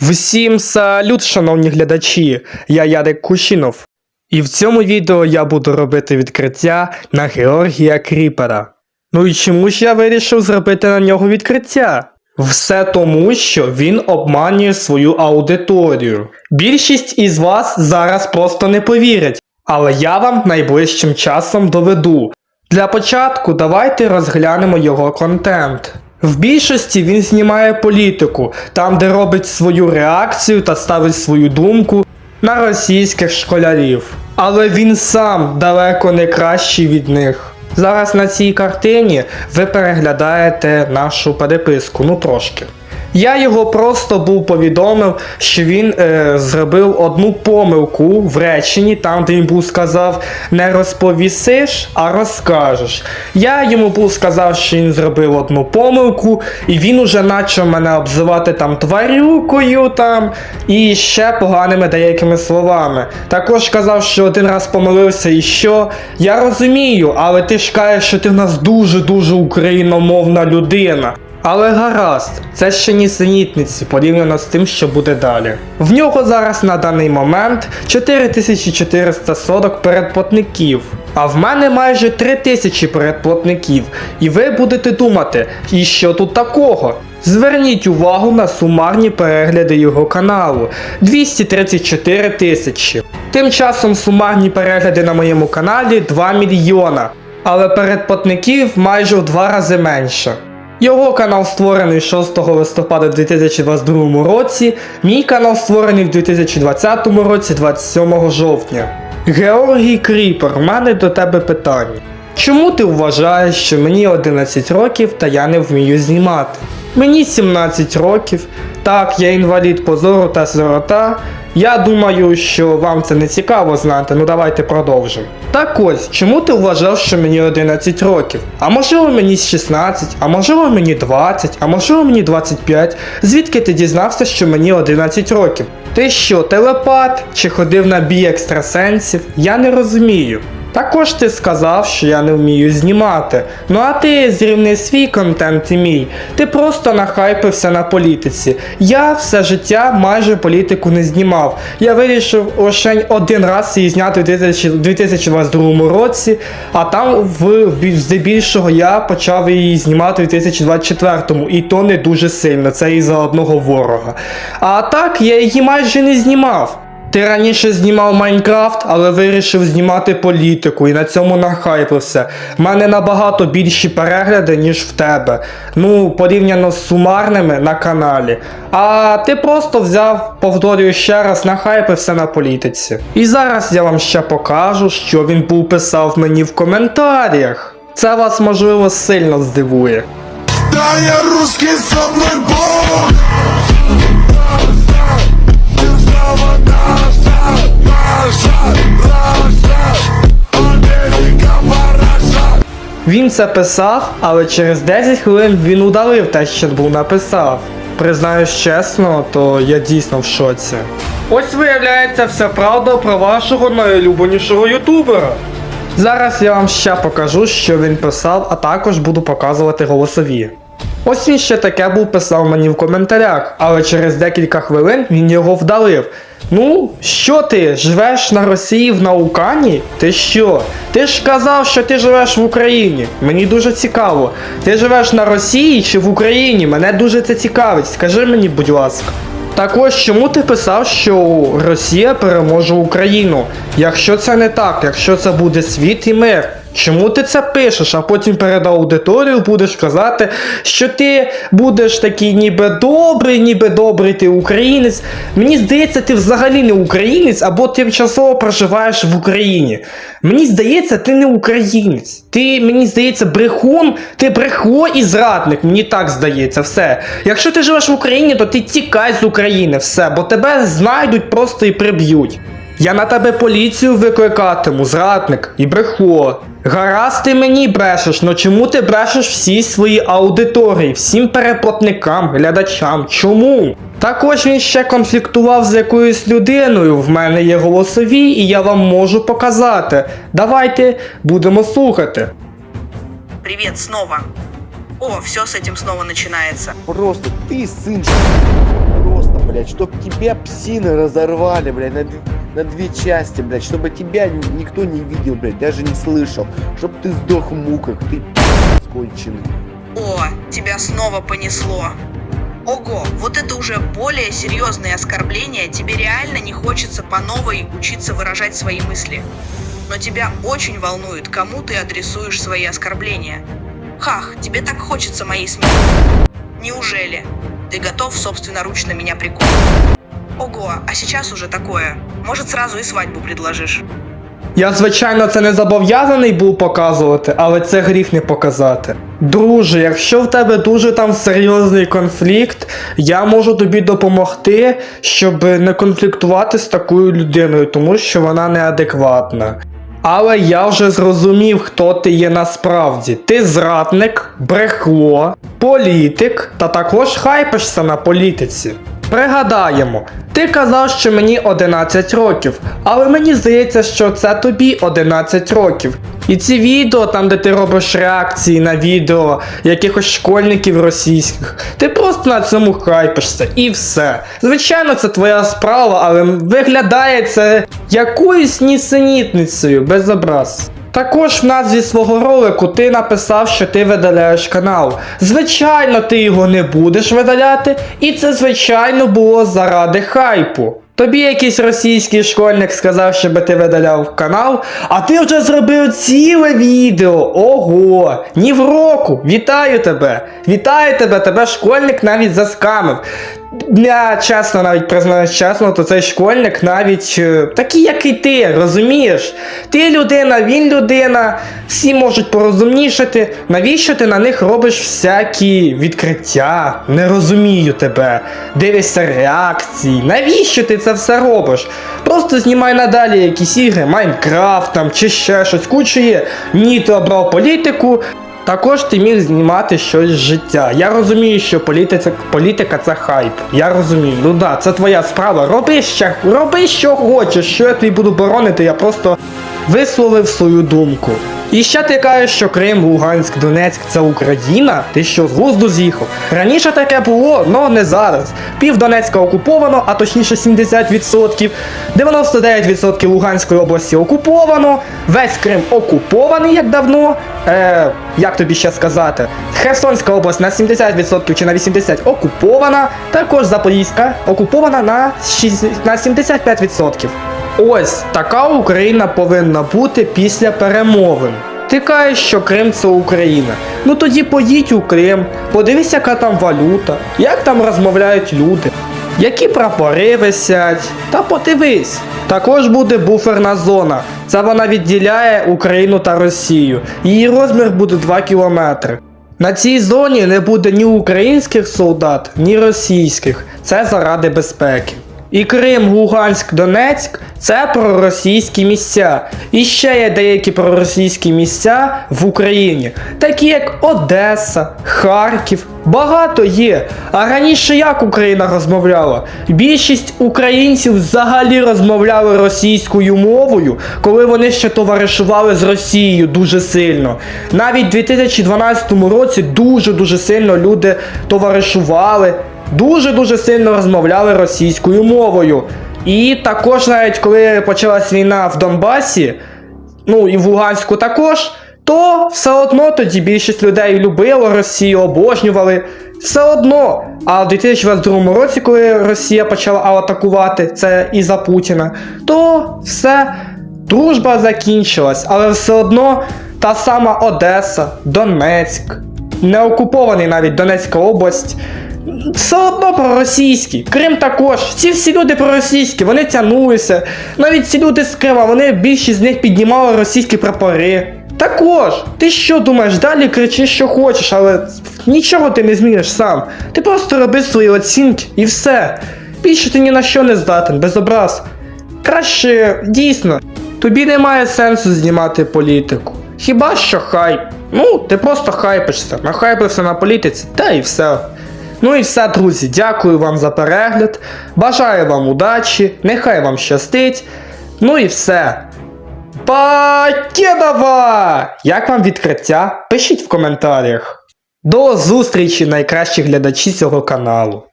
Всім салют, шановні глядачі! Я Ярик Кущинов. І в цьому відео я буду робити відкриття на Георгія Кріпера. Ну і чому ж я вирішив зробити на нього відкриття? Все тому, що він обманює свою аудиторію. Більшість із вас зараз просто не повірять, але я вам найближчим часом доведу. Для початку давайте розглянемо його контент. В більшості він знімає політику, там де робить свою реакцію та ставить свою думку на російських школярів. Але він сам далеко не кращий від них. Зараз на цій картині ви переглядаєте нашу переписку, ну трошки. Я його просто був повідомив, що він е, зробив одну помилку в реченні, там де він був сказав не розповісиш, а розкажеш. Я йому був сказав, що він зробив одну помилку, і він уже почав мене обзивати там тварюкою там і ще поганими деякими словами. Також казав, що один раз помилився і що. Я розумію, але ти ж кажеш, що ти в нас дуже-дуже україномовна людина. Але гаразд, це ще нісенітниці порівняно з тим, що буде далі. В нього зараз на даний момент 4440 передплатників, а в мене майже 3000 передплатників. І ви будете думати, і що тут такого? Зверніть увагу на сумарні перегляди його каналу 234 тисячі. Тим часом сумарні перегляди на моєму каналі 2 мільйона, але передплатників майже в два рази менше. Його канал створений 6 листопада 2022 році, мій канал створений в 2020 році 27 жовтня. Георгій Кріпер, в мене до тебе питання. Чому ти вважаєш, що мені 11 років та я не вмію знімати? Мені 17 років, так, я інвалід позору та сирота. Я думаю, що вам це не цікаво знати, ну давайте продовжимо. Так ось, чому ти вважав, що мені 11 років? А можливо мені 16, а можливо мені 20, а можливо мені 25. Звідки ти дізнався, що мені 11 років? Ти що, телепат чи ходив на бій екстрасенсів? Я не розумію. Також ти сказав, що я не вмію знімати. Ну а ти зрівни свій контент і мій. Ти просто нахайпився на політиці. Я все життя майже політику не знімав. Я вирішив лише один раз її зняти 2000 2022 році, а там в в- здебільшого я почав її знімати у 2024 і то не дуже сильно. Це із-за одного ворога. А так я її майже не знімав. Ти раніше знімав Майнкрафт, але вирішив знімати політику і на цьому нахайпився. В мене набагато більші перегляди, ніж в тебе. Ну, порівняно з сумарними на каналі. А ти просто взяв, повторюю ще раз, нахайпився на політиці. І зараз я вам ще покажу, що він був писав мені в коментарях. Це вас можливо сильно здивує. Да я русский самый бог Він це писав, але через 10 хвилин він удалив те, що був написав. Признаюсь чесно, то я дійсно в шоці. Ось виявляється вся правда про вашого найулюбленішого ютубера. Зараз я вам ще покажу, що він писав, а також буду показувати голосові. Ось він ще таке був писав мені в коментарях, але через декілька хвилин він його вдалив. Ну, що ти, живеш на Росії в Наукані? Ти що? Ти ж казав, що ти живеш в Україні. Мені дуже цікаво. Ти живеш на Росії чи в Україні? Мене дуже це цікавить. Скажи мені, будь ласка. Так ось чому ти писав, що Росія переможе Україну? Якщо це не так, якщо це буде світ і мир, чому ти це пишеш, а потім перед аудиторією будеш казати, що ти будеш такий ніби добрий, ніби добрий ти українець. Мені здається, ти взагалі не українець або тимчасово проживаєш в Україні. Мені здається, ти не українець. Ти, мені здається, брехун, ти брехло і зрадник. Мені так здається, все. Якщо ти живеш в Україні, то ти тікай з України, все, бо тебе знайдуть просто і приб'ють. Я на тебе поліцію викликатиму, зрадник і брехло. Гаразд ти мені брешеш, но чому ти брешеш всій своїй аудиторії, всім переплатникам, глядачам? Чому? Також він ще конфліктував з якоюсь людиною. В мене є голосові, і я вам можу показати. Давайте будемо слухати. Привет снова. О, все с этим снова начинается. Просто ты сын ш- Просто, блядь. блядь, чтоб тебя псины разорвали, блядь, на, д- на две части, блядь, чтобы тебя никто не видел, блядь, даже не слышал, чтоб ты сдох в муках, ты пи***ц конченый. О, тебя снова понесло. Ого, вот это уже более серьезные оскорбления. Тебе реально не хочется по новой учиться выражать свои мысли. Но тебя очень волнует, кому ты адресуешь свои оскорбления. Хах, тебе так хочется моей смерти. Неужели? Ты готов собственноручно меня прикончить? Ого, а сейчас уже такое. Может, сразу и свадьбу предложишь? Я, звичайно, це не зобов'язаний був показувати, але це гріх не показати. Друже, якщо в тебе дуже там серйозний конфлікт, я можу тобі допомогти, щоб не конфліктувати з такою людиною, тому що вона неадекватна. Але я вже зрозумів, хто ти є насправді. Ти зрадник, брехло, політик та також хайпишся на політиці. Пригадаємо, ти казав, що мені 11 років, але мені здається, що це тобі 11 років. І ці відео, там де ти робиш реакції на відео якихось школьників російських, ти просто на цьому хайпишся і все. Звичайно, це твоя справа, але виглядає це якоюсь нісенітницею, без образ. Також в назві свого ролику ти написав, що ти видаляєш канал. Звичайно, ти його не будеш видаляти, і це звичайно було заради хайпу. Тобі якийсь російський школьник сказав, щоб ти видаляв канал, а ти вже зробив ціле відео. Ого! Ні в року! Вітаю тебе! Вітаю тебе! Тебе школьник навіть заскамив. Я чесно, навіть признаюсь чесно, то цей школьник навіть е, такий, як і ти, розумієш? Ти людина, він людина, всі можуть порозумнішати. Навіщо ти на них робиш всякі відкриття? Не розумію тебе. Дивишся реакції. Навіщо ти це все робиш? Просто знімай надалі якісь ігри, Майнкрафт там чи ще щось куча є. Ні, ти обрав політику. Також ти міг знімати щось з життя. Я розумію, що політика, політика це хайп. Я розумію. Ну да, це твоя справа. Роби ще, роби що хочеш, що я тобі буду боронити, я просто висловив свою думку. І ще ти кажеш, що Крим, Луганськ, Донецьк це Україна? Ти що з глузду з'їхав? Раніше таке було, але не зараз. Пів Донецька окуповано, а точніше 70%. 99% Луганської області окуповано. Весь Крим окупований як давно. Е, як тобі ще сказати? Херсонська область на 70% чи на 80% окупована. Також Запорізька окупована на, 6, на 75%. Ось така Україна повинна бути після перемовин. Ти кажеш, що Крим це Україна. Ну тоді поїдь у Крим, подивись, яка там валюта, як там розмовляють люди, які прапори висять, та подивись. Також буде буферна зона. Це вона відділяє Україну та Росію. Її розмір буде 2 кілометри. На цій зоні не буде ні українських солдат, ні російських. Це заради безпеки. І Крим, Луганськ, Донецьк це проросійські місця. І ще є деякі проросійські місця в Україні, такі як Одеса, Харків. Багато є. А раніше як Україна розмовляла? Більшість українців взагалі розмовляли російською мовою, коли вони ще товаришували з Росією дуже сильно. Навіть у 2012 році дуже-дуже сильно люди товаришували дуже-дуже сильно розмовляли російською мовою. І також, навіть коли почалась війна в Донбасі, ну і в Луганську також, то все одно тоді більшість людей любило Росію, обожнювали. Все одно. А в 2022 році, коли Росія почала атакувати, це і за Путіна, то все, дружба закінчилась, але все одно та сама Одеса, Донецьк, не окупований навіть Донецька область. Все одно проросійські. Крим також. Ці всі люди проросійські, вони тянулися. Навіть ці люди з Крима, вони більшість з них піднімали російські прапори. Також, ти що думаєш, далі кричи, що хочеш, але нічого ти не зміниш сам. Ти просто роби свої оцінки і все. Більше ти ні на що не здатен, без образ. Краще, дійсно, тобі немає сенсу знімати політику. Хіба що хайп? Ну, ти просто хайпишся, нахайпився на політиці, та і все. Ну і все, друзі, дякую вам за перегляд. Бажаю вам удачі, нехай вам щастить. Ну і все. Покедова! Як вам відкриття? Пишіть в коментарях. До зустрічі, найкращі глядачі цього каналу.